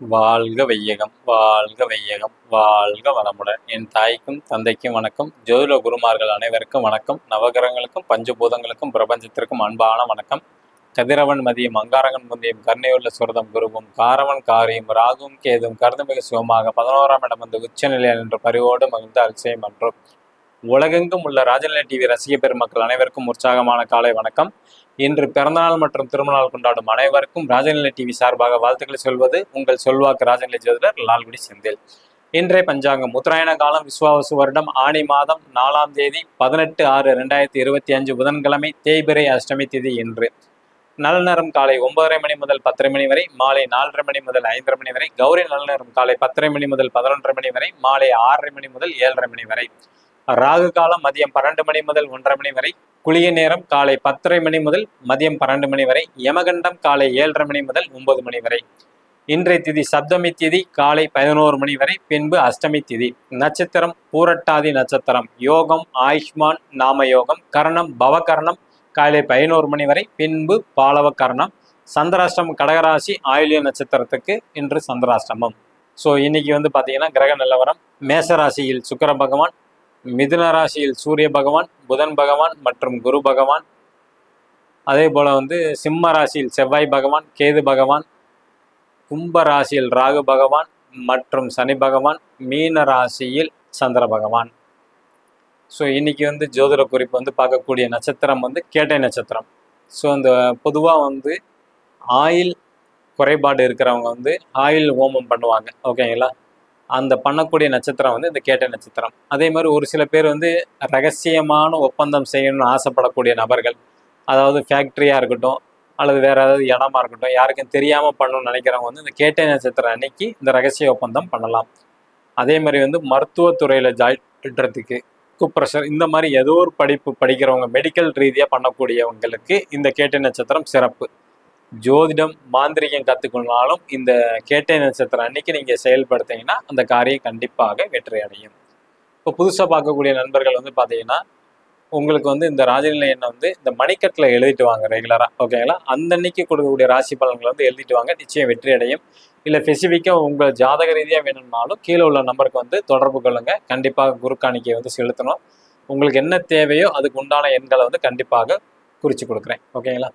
வாழ்க வையகம் வாழ்க வையகம் வாழ்க வளமுடன். என் தாய்க்கும் தந்தைக்கும் வணக்கம். ஜோதிட குருமார்கள் அனைவருக்கும் வணக்கம். நவகிரகங்களுக்கும் பஞ்சபூதங்களுக்கும் பிரபஞ்சத்திற்கும் அன்பான வணக்கம். கதிரவன் மதியம் அங்காரகன் முந்தியம் கருணையுள்ள சுரதம் குருவும் காரவன் காரியும் ராகும் கேதும் கருதுமிகு சிவமாக பதினோராம் இடம் வந்து உச்சநிலையில் என்ற பரிவோடு மகிழ்ந்த அல்சேம் என்றும் உலகெங்கும் உள்ள ராஜநிலை டிவி ரசிக பெருமக்கள் அனைவருக்கும் உற்சாகமான காலை வணக்கம். இன்று பிறந்தநாள் மற்றும் திருமணநாள் கொண்டாடும் அனைவருக்கும் ராஜநிலை டிவி சார்பாக வாழ்த்துக்களை சொல்வது உங்கள் சொல்வாக்கு ராஜநிலை ஜோதிடர் லால்குடி செந்தில். இன்றைய பஞ்சாங்கம். உத்தராயண காலம் விஸ்வாவசு வருடம் ஆணி மாதம் நாலாம் தேதி பதினெட்டு ஆறு ரெண்டாயிரத்தி இருபத்தி அஞ்சு புதன்கிழமை தேய்பிரை அஷ்டமி திதி இன்று. நல்ல நேரம் காலை ஒன்பதரை மணி முதல் பத்தரை மணி வரை மாலை நாலரை மணி முதல் ஐந்தரை மணி வரை கௌரி நல்ல நேரம் காலை பத்தரை மணி முதல் பதினொன்றரை மணி வரை மாலை ஆறரை மணி முதல் ஏழரை மணி வரை. ராகு காலம் மதியம் பன்னெண்டு மணி முதல் ஒன்றரை மணி வரை குளிய நேரம் காலை பத்தரை மணி முதல் மதியம் பன்னெண்டு மணி வரை யமகண்டம் காலை ஏழரை மணி முதல் ஒன்பது மணி வரை. இன்றைய திதி சப்தமி திதி காலை பதினோரு மணி வரை பின்பு அஷ்டமி திதி. நட்சத்திரம் பூரட்டாதி நட்சத்திரம். யோகம் ஆயுஷ்மான் நாம யோகம் கரணம் பவகரணம் காலை பதினோரு மணி வரை பின்பு பாலவ கரணம் சந்திராஷ்டமம் கடகராசி ஆயுள்ய நட்சத்திரத்துக்கு இன்று சந்திராஷ்டமம். ஸோ இன்னைக்கு வந்து பார்த்தீங்கன்னா கிரக நிலவரம் மேசராசியில் சுக்கிர பகவான் மிதுன ராசியில் சூரிய பகவான் புதன் பகவான் மற்றும் குரு பகவான். அதே போல் வந்து சிம்ம ராசியில் செவ்வாய் பகவான் கேது பகவான் கும்ப ராசியில் ராகு பகவான் மற்றும் சனி பகவான் மீன ராசியில் சந்திர பகவான். ஸோ இன்றைக்கி வந்து ஜோதிட குறிப்பு வந்து பார்க்கக்கூடிய நட்சத்திரம் வந்து கேட்டை நட்சத்திரம். ஸோ அந்த பொதுவாக வந்து ஆயில் குறைபாடு இருக்கிறவங்க வந்து ஆயில் ஹோமம் பண்ணுவாங்க. ஓகேங்களா அந்த பண்ணக்கூடிய நட்சத்திரம் வந்து இந்த கேட்ட நட்சத்திரம். அதே மாதிரி ஒரு சில பேர் வந்து ரகசியமான ஒப்பந்தம் செய்யணும்னு ஆசைப்படக்கூடிய நபர்கள். அதாவது ஃபேக்ட்ரியாக இருக்கட்டும் அல்லது வேறு ஏதாவது இடமா இருக்கட்டும் யாருக்கும் தெரியாமல் பண்ணணும்னு நினைக்கிறவங்க வந்து இந்த கேட்டை நட்சத்திரம் அன்னைக்கு இந்த ரகசிய ஒப்பந்தம் பண்ணலாம். அதே மாதிரி வந்து மருத்துவத்துறையில் ஜாயின் குப்ரெஷர் இந்த மாதிரி ஏதோ ஒரு படிப்பு படிக்கிறவங்க மெடிக்கல் ரீதியாக பண்ணக்கூடியவங்களுக்கு இந்த கேட்டை நட்சத்திரம் சிறப்பு. ஜோதிடம் மாந்திரிகம் கற்றுக்கணுனாலும் இந்த கேட்டை நட்சத்திரம் அன்னைக்கு நீங்கள் செயல்படுத்தீங்கன்னா அந்த காரியம் கண்டிப்பாக வெற்றி அடையும் இப்போ புதுசாக பார்க்கக்கூடிய நண்பர்கள் வந்து பார்த்தீங்கன்னா உங்களுக்கு வந்து இந்த ராஜநிலை எண்ணை வந்து இந்த மணிக்கட்டில் எழுதிட்டு வாங்க ரெகுலராக ஓகேங்களா அந்த அன்னைக்கு கொடுக்கக்கூடிய ராசி பலன்களை வந்து எழுதிட்டு வாங்க நிச்சயம் வெற்றி அடையும் இல்லை ஸ்பெசிஃபிக்காக உங்கள் ஜாதக ரீதியாக வேணும்னாலும் கீழே உள்ள நம்பருக்கு வந்து தொடர்பு கொள்ளுங்க. கண்டிப்பாக குருக்காணிக்கை வந்து செலுத்தணும். உங்களுக்கு என்ன தேவையோ அதுக்கு உண்டான எண்களை வந்து கண்டிப்பாக குறித்து கொடுக்குறேன் ஓகேங்களா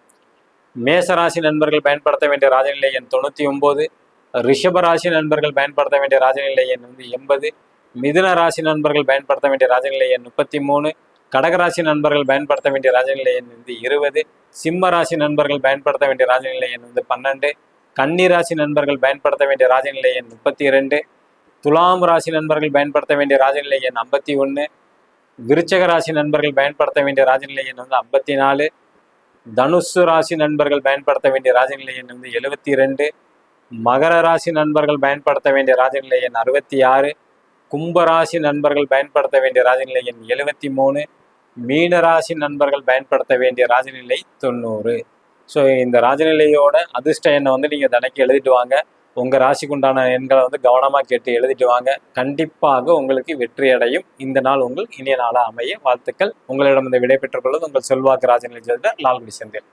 மேசராசி நண்பர்கள் பயன்படுத்த வேண்டிய ராஜநிலை எண் தொண்ணூற்றி ஒம்பது ரிஷபராசி நண்பர்கள் பயன்படுத்த வேண்டிய ராஜநிலை எண் வந்து எண்பது மிதுன ராசி நண்பர்கள் பயன்படுத்த வேண்டிய ராஜநிலை எண் முப்பத்தி மூணு கடகராசி நண்பர்கள் பயன்படுத்த வேண்டிய ராஜநிலை எண் வந்து இருபது சிம்ம ராசி நண்பர்கள் பயன்படுத்த வேண்டிய ராஜநிலை எண் வந்து பன்னெண்டு கன்னி ராசி நண்பர்கள் பயன்படுத்த வேண்டிய ராஜநிலை எண் முப்பத்தி இரண்டு துலாம் ராசி நண்பர்கள் பயன்படுத்த வேண்டிய ராஜநிலை எண் ஐம்பத்தி ஒன்று விருச்சக ராசி நண்பர்கள் பயன்படுத்த வேண்டிய ராஜநிலை எண் வந்து ஐம்பத்தி நாலு தனுசு ராசி நண்பர்கள் பயன்படுத்த வேண்டிய ராஜநிலை எண் வந்து எழுபத்தி ரெண்டு மகர ராசி நண்பர்கள் பயன்படுத்த வேண்டிய ராஜநிலை எண் அறுபத்தி ஆறு. கும்ப ராசி நண்பர்கள் பயன்படுத்த வேண்டிய ராஜநிலை எண் எழுபத்தி மூணு. மீன ராசி நண்பர்கள் பயன்படுத்த வேண்டிய ராஜநிலை தொண்ணூறு. ஸோ இந்த ராஜநிலையோட அதிர்ஷ்ட எண்ணை வந்து நீங்கள் தினைக்கு எழுதிட்டு வாங்க. உங்கள் ராசிக்குண்டான எண்களை வந்து கவனமாக கேட்டு எழுதிட்டு வாங்க. கண்டிப்பாக உங்களுக்கு வெற்றி அடையும். இந்த நாள் உங்கள் இனிய நாளாக அமைய. வாழ்த்துக்கள். உங்களிடம் இந்த விடை பெற்றுக்கொள்வது உங்கள் செல்வாக்கு ராஜநிலை ஜோதிடர் லால்குடி செந்தில்.